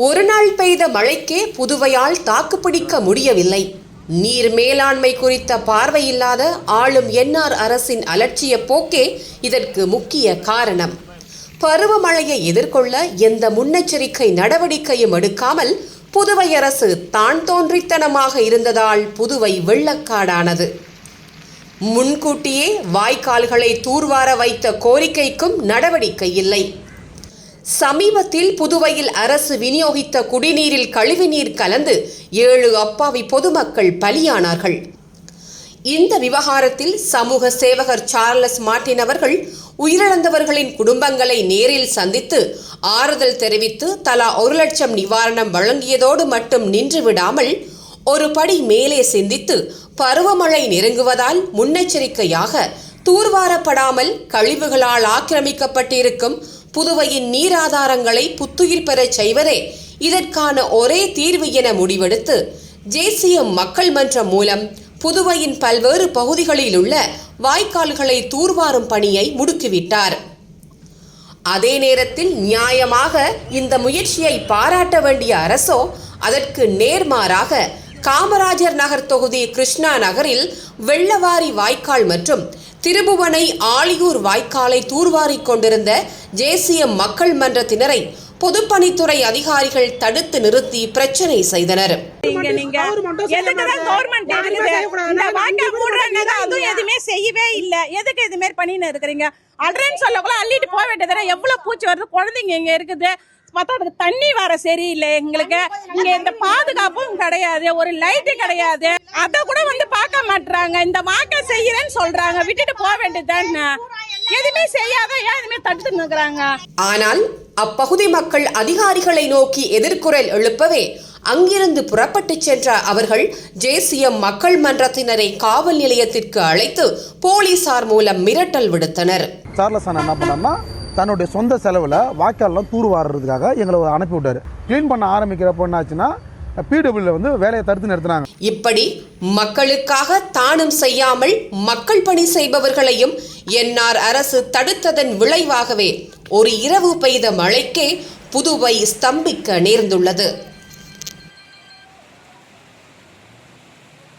ஒரு நாள் பெய்த மழைக்கே புதுவையால் தாக்குப்பிடிக்க முடியவில்லை. நீர் மேலாண்மை குறித்த பார்வையில்லாத ஆளும் என்ஆர் அரசின் அலட்சிய போக்கே இதற்கு முக்கிய காரணம். பருவமழையை எதிர்கொள்ள எந்த முன்னெச்சரிக்கை நடவடிக்கையும் எடுக்காமல் புதுவை அரசு தான் தோன்றித்தனமாக இருந்ததால் புதுவை வெள்ளக்காடானது. முன்கூட்டியே வாய்க்கால்களை தூர்வார வைத்த கோரிக்கைக்கும் நடவடிக்கை இல்லை. சமீபத்தில் புதுவையில் அரசு விநியோகித்த குடிநீரில் கழிவுநீர் கலந்து ஏழு அப்பாவி பொதுமக்கள் பலியானார்கள். இந்த விவகாரத்தில் சமூக சேவகர் சார்லஸ் மார்ட்டின் அவர்கள் உயிரிழந்தவர்களின் குடும்பங்களை நேரில் சந்தித்து ஆறுதல் தெரிவித்து தலா ஒரு லட்சம் நிவாரணம் வழங்கியதோடு மட்டும் நின்று விடாமல் ஒரு படி மேலே சிந்தித்து பருவமழை நெருங்குவதால் முன்னெச்சரிக்கையாக தூர்வாரப்படாமல் கழிவுகளால் ஆக்கிரமிக்கப்பட்டிருக்கும் புதுவையின் நீராதாரங்களை புத்துயிர் பெறச் செய்வதே இதற்கான ஒரே தீர்வு என முடிவெடுத்து தேசிய மக்கள் மன்றம் மூலம் புதுவையின் பல்வேறு பகுதிகளில் உள்ள வாய்க்கால்களை தூர்வாரும் பணியை முடுக்கிவிட்டார். அதே நேரத்தில் நியாயமாக இந்த முயற்சியை பாராட்ட வேண்டிய அரசோ அதற்கு நேர்மாறாக காமராஜர் நகர் தொகுதி கிருஷ்ணா நகரில் வெள்ளவாரி வாய்க்கால் மற்றும் திருபுவனை ஆலியூர் வாய்க்காலை தூர்வாரிக் கொண்டிருந்த ஜேசிஎம் மக்கள் மன்றத்தினரை பொதுப்பணித்துறை அதிகாரிகள் தடுத்து நிறுத்தி பிரச்சனை செய்தனர். எதுவுமே செய்யவே இல்ல. எதுக்கு இது மாதிரி பண்ணின்னு இருக்கிறீங்க? அல்றேன்னு சொல்லக்குள்ள அள்ளிட்டு போக வேண்டியதுல எவ்வளவு பூச்சி வருது? குழந்தைங்க இங்க இருக்குது? பார்த்தா அதுக்கு தண்ணி வர சரியில்லை. எங்களுக்கு இங்க இந்த பாதுகாப்பும் கிடையாது ஒரு லைட்டு கிடையாது. அத கூட வந்து பார்க்க மாட்டாங்க இந்த வாக்க செய்யறேன்னு சொல்றாங்க. விட்டுட்டு போக வேண்டியதுதானே. எதுவுமே செய்யாத ஏன் எதுவுமே தடுத்து நிற்கிறாங்க? ஆனால் அப்பகுதி மக்கள் அதிகாரிகளை நோக்கி எதிர்குரல் எழுப்பவே அங்கிருந்து புறப்பட்டுச் சென்ற அவர்கள் ஜேசிஎம் மக்கள் மன்றத்தினரை காவல் நிலையத்திற்கு அழைத்து போலீசார் மூலம் மிரட்டல் விடுத்தனர். சார்லஸ் அண்ணா என்ன பண்ணார்னா தன்னுடைய சொந்த செலவில் வாய்க்கால்லாம் தூர் வாடுறதுக்காக எங்களை அனுப்பி விட்டார். க்ளீன் பண்ண ஆரம்பிக்கிறப்போ என்னாச்சுன்னா பிடபிள்யூ வந்து வேலையை தடுத்து நிறுத்தினாங்க. இப்படி மக்களுக்காக தானும் செய்யாமல் மக்கள் பணி செய்பவர்களையும் என்ஆர் அரசு தடுத்ததன் விளைவாகவே ஒரு இரவு பெய்த மழைக்கே புதுவை ஸ்தம்பிக்க நேர்ந்துள்ளது.